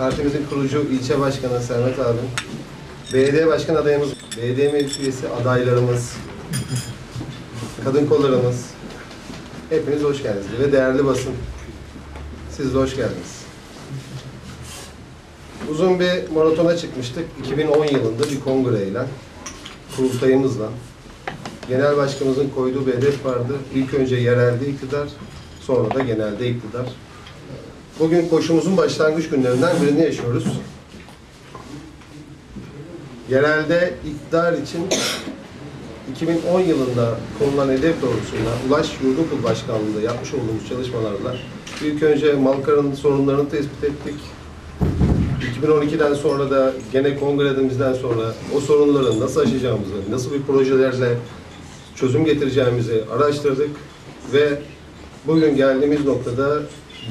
partimizin kurucu ilçe başkanı Sermet abim, belediye başkan adayımız, belediye meclis üyesi adaylarımız, kadın kollarımız, hepiniz hoş geldiniz. Ve değerli basın, siz de hoş geldiniz. Uzun bir maratona çıkmıştık. 2010 yılında bir kongreyle, kurultayımızla. Genel başkanımızın koyduğu bir hedef vardı. İlk önce yerelde iktidar, sonra da genelde iktidar. Bugün koşumuzun başlangıç günlerinden birini yaşıyoruz. Yerelde iktidar için 2010 yılında konulan hedef doğrultusunda Ulaş Yurdokul Başkanlığı'nda yapmış olduğumuz çalışmalarla ilk önce Malkara'nın sorunlarını tespit ettik. 2012'den sonra da gene kongremizden sonra o sorunları nasıl aşacağımızı, nasıl bir projelerle çözüm getireceğimizi araştırdık ve bugün geldiğimiz noktada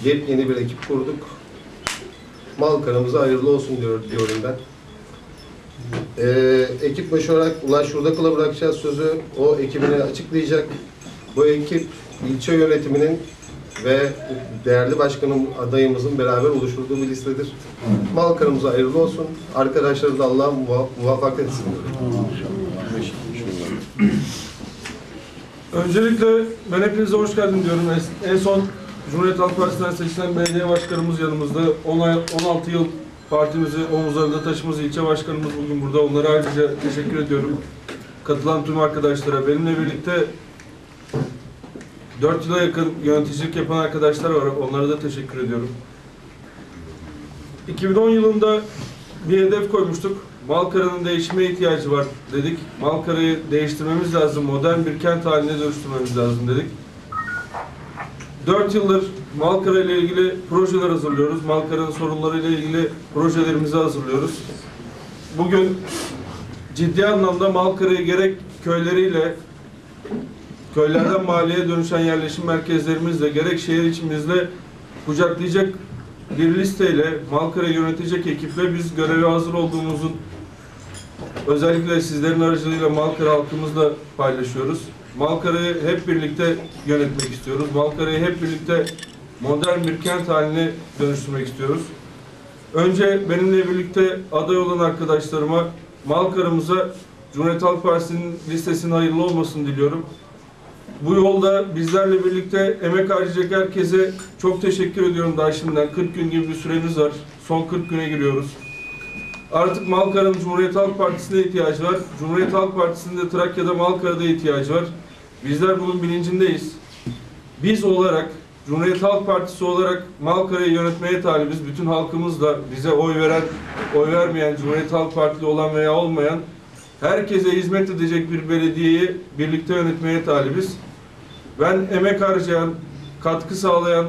yepyeni bir ekip kurduk. Malkara'mıza hayırlı olsun diyor, diyorum ben. Ee, ekip başı olarak Ulaş Yurdakul'a bırakacağız sözü. O ekibini açıklayacak. Bu ekip ilçe yönetiminin ve değerli başkanım adayımızın beraber oluşturduğu bir listedir. Malkara'mıza hayırlı olsun. Arkadaşları da Allah muva- muvaffak etsin. Öncelikle ben hepinize hoş geldin diyorum. En son Cumhuriyet Halk Partisi'nden seçilen belediye başkanımız yanımızda. 10 ay- 16 yıl partimizi omuzlarında taşımız ilçe başkanımız bugün burada. Onlara ayrıca teşekkür ediyorum. Katılan tüm arkadaşlara. Benimle birlikte 4 yıla yakın yöneticilik yapan arkadaşlar var. Onlara da teşekkür ediyorum. 2010 yılında bir hedef koymuştuk. Malkara'nın değişime ihtiyacı var dedik. Malkara'yı değiştirmemiz lazım, modern bir kent haline dönüştürmemiz lazım dedik. 4 yıldır Malkara ile ilgili projeler hazırlıyoruz. Malkara'nın sorunlarıyla ilgili projelerimizi hazırlıyoruz. Bugün ciddi anlamda Malkara'yı gerek köyleriyle, köylerden mahalleye dönüşen yerleşim merkezlerimizle, gerek şehir içimizde kucaklayacak bir listeyle Malkara'yı yönetecek ekiple biz göreve hazır olduğumuzun özellikle sizlerin aracılığıyla Malkara halkımızla paylaşıyoruz. Malkara'yı hep birlikte yönetmek istiyoruz. Malkara'yı hep birlikte modern bir kent haline dönüştürmek istiyoruz. Önce benimle birlikte aday olan arkadaşlarıma Malkara'mıza Cumhuriyet Halk Partisi'nin listesinin hayırlı olmasını diliyorum. Bu yolda bizlerle birlikte emek harcayacak herkese çok teşekkür ediyorum daha şimdiden. 40 gün gibi bir süremiz var. Son 40 güne giriyoruz. Artık Malkara'nın Cumhuriyet Halk Partisi'ne ihtiyacı var. Cumhuriyet Halk Partisi'nin de Trakya'da Malkara'da ihtiyacı var. Bizler bunun bilincindeyiz. Biz olarak, Cumhuriyet Halk Partisi olarak Malkara'yı yönetmeye talibiz. Bütün halkımız da bize oy veren, oy vermeyen, Cumhuriyet Halk Partili olan veya olmayan herkese hizmet edecek bir belediyeyi birlikte yönetmeye talibiz. Ben emek harcayan, katkı sağlayan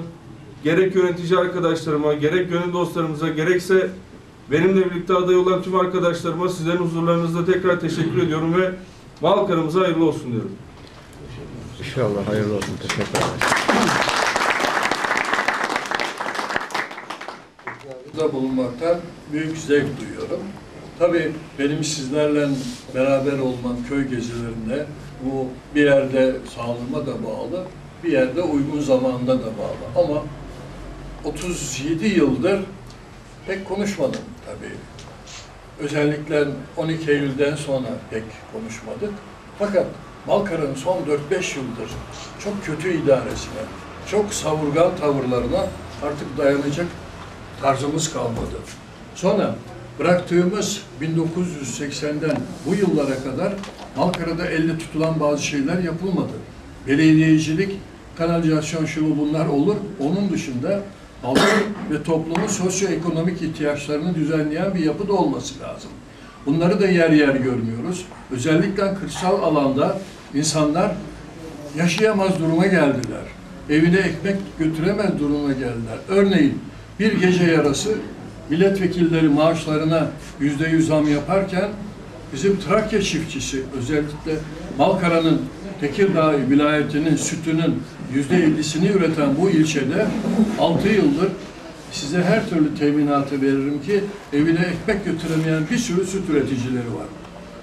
gerek yönetici arkadaşlarıma, gerek gönül dostlarımıza, gerekse benimle birlikte aday olan tüm arkadaşlarıma sizlerin huzurlarınızda tekrar teşekkür ediyorum ve Malkara'mıza hayırlı olsun diyorum. İnşallah hayırlı olsun. Teşekkür ederim. Burada bulunmaktan büyük zevk duyuyorum. Tabii benim sizlerle beraber olmam köy gezilerinde bu bir yerde sağlığıma da bağlı, bir yerde uygun zamanda da bağlı. Ama 37 yıldır pek konuşmadım tabii. Özellikle 12 Eylül'den sonra pek konuşmadık. Fakat Malkara'nın son 4-5 yıldır çok kötü idaresine, çok savurgan tavırlarına artık dayanacak tarzımız kalmadı. Sonra bıraktığımız 1980'den bu yıllara kadar Malkara'da elle tutulan bazı şeyler yapılmadı. Belediyecilik, kanalizasyon şu bu bunlar olur. Onun dışında halkın ve toplumun sosyoekonomik ihtiyaçlarını düzenleyen bir yapı da olması lazım. Bunları da yer yer görmüyoruz. Özellikle kırsal alanda insanlar yaşayamaz duruma geldiler. Evine ekmek götüremez duruma geldiler. Örneğin bir gece yarısı milletvekilleri maaşlarına yüzde yüz zam yaparken bizim Trakya çiftçisi özellikle Malkara'nın Tekirdağ vilayetinin sütünün yüzde ellisini üreten bu ilçede altı yıldır size her türlü teminatı veririm ki evine ekmek götüremeyen bir sürü süt üreticileri var.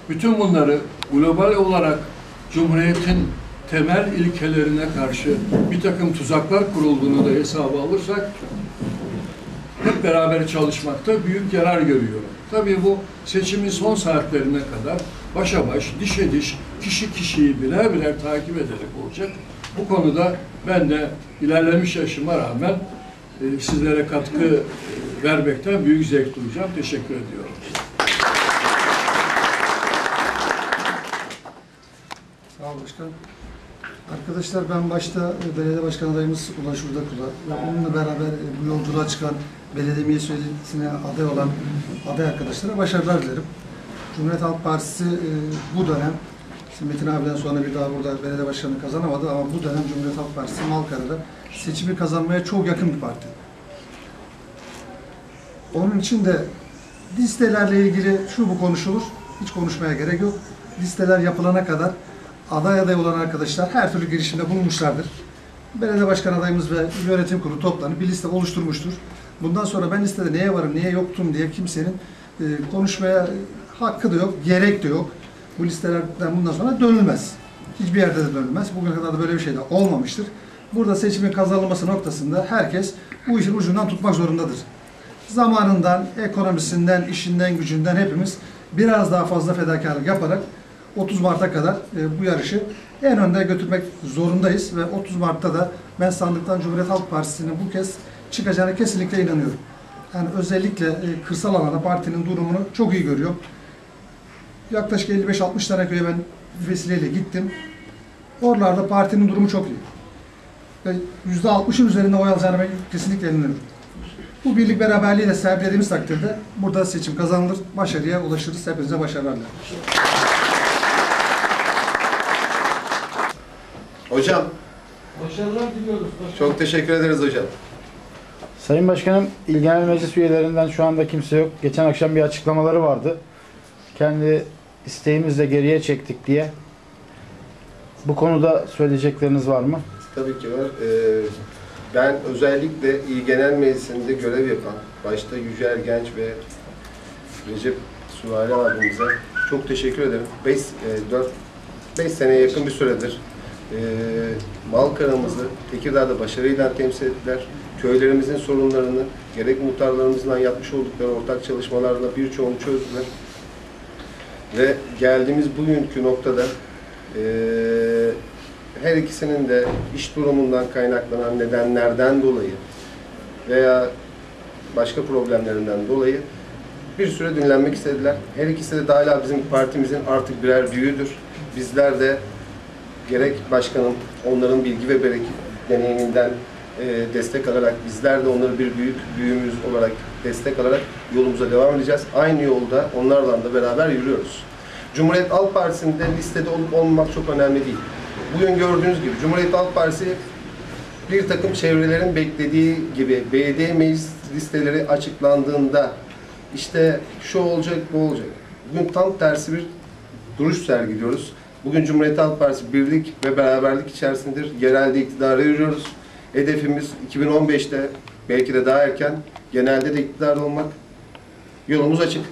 Bütün bunları global olarak Cumhuriyet'in temel ilkelerine karşı bir takım tuzaklar kurulduğunu da hesaba alırsak hep beraber çalışmakta büyük yarar görüyorum. Tabii bu seçimin son saatlerine kadar başa baş, dişe diş, kişi kişiyi birer birer takip ederek olacak. Bu konuda ben de ilerlemiş yaşıma rağmen e, sizlere katkı e, vermekten büyük zevk duyacağım. Teşekkür ediyorum. Sağ ol başkanım. Arkadaşlar ben başta e, belediye başkan adayımız Ulaş Urdakula ve onunla beraber e, bu yolculuğa çıkan belediye meclisine aday olan aday arkadaşlara başarılar dilerim. Cumhuriyet Halk Partisi e, bu dönem şimdi Metin abiden sonra bir daha burada belediye başkanı kazanamadı ama bu dönem Cumhuriyet Halk Partisi Malkara'da seçimi kazanmaya çok yakın bir parti. Onun için de listelerle ilgili şu bu konuşulur. Hiç konuşmaya gerek yok. Listeler yapılana kadar aday aday olan arkadaşlar her türlü girişimde bulunmuşlardır. Belediye başkan adayımız ve yönetim kurulu toplanıp bir liste oluşturmuştur. Bundan sonra ben listede neye varım, neye yoktum diye kimsenin e, konuşmaya hakkı da yok, gerek de yok. Bu listelerden bundan sonra dönülmez. Hiçbir yerde de dönülmez. Bugüne kadar da böyle bir şey de olmamıştır. Burada seçimin kazanılması noktasında herkes bu işin ucundan tutmak zorundadır zamanından, ekonomisinden, işinden, gücünden hepimiz biraz daha fazla fedakarlık yaparak 30 Mart'a kadar e, bu yarışı en önde götürmek zorundayız ve 30 Mart'ta da ben sandıktan Cumhuriyet Halk Partisi'nin bu kez çıkacağına kesinlikle inanıyorum. Yani özellikle e, kırsal alanda partinin durumunu çok iyi görüyorum. Yaklaşık 55-60 tane köye ben vesileyle gittim. Oralarda partinin durumu çok iyi. Ve %60'ın üzerinde oy alacağına ben kesinlikle inanıyorum. Bu birlik beraberliği de sergilediğimiz takdirde burada seçim kazanılır, başarıya ulaşırız. Hepinize başarılar dilerim. Hocam Başarılar diliyoruz. çok teşekkür ederiz hocam. Sayın Başkanım, İl Genel Meclis üyelerinden şu anda kimse yok. Geçen akşam bir açıklamaları vardı. Kendi isteğimizle geriye çektik diye. Bu konuda söyleyecekleriniz var mı? Tabii ki var. Ee, ben özellikle İl Genel Meclisi'nde görev yapan, başta Yücel Genç ve Recep Süvari abimize çok teşekkür ederim. 5 4 5 seneye yakın bir süredir e, Malkara'mızı Tekirdağ'da başarıyla temsil ettiler. Köylerimizin sorunlarını gerek muhtarlarımızla yapmış oldukları ortak çalışmalarla birçoğunu çözdüler. Ve geldiğimiz bugünkü noktada e, her ikisinin de iş durumundan kaynaklanan nedenlerden dolayı veya başka problemlerinden dolayı bir süre dinlenmek istediler. Her ikisi de dahil bizim partimizin artık birer büyüğüdür. Bizler de gerek başkanım onların bilgi ve bereket deneyiminden e, destek alarak bizler de onları bir büyük büyüğümüz olarak destek alarak yolumuza devam edeceğiz. Aynı yolda onlarla da beraber yürüyoruz. Cumhuriyet Halk Partisi'nde listede olup olmamak çok önemli değil. Bugün gördüğünüz gibi Cumhuriyet Halk Partisi bir takım çevrelerin beklediği gibi belediye meclis listeleri açıklandığında işte şu olacak, bu olacak. Bugün tam tersi bir duruş sergiliyoruz. Bugün Cumhuriyet Halk Partisi birlik ve beraberlik içerisindedir. Yerelde iktidara yürüyoruz. Hedefimiz 2015'te belki de daha erken genelde de iktidarda olmak. Yolumuz açık.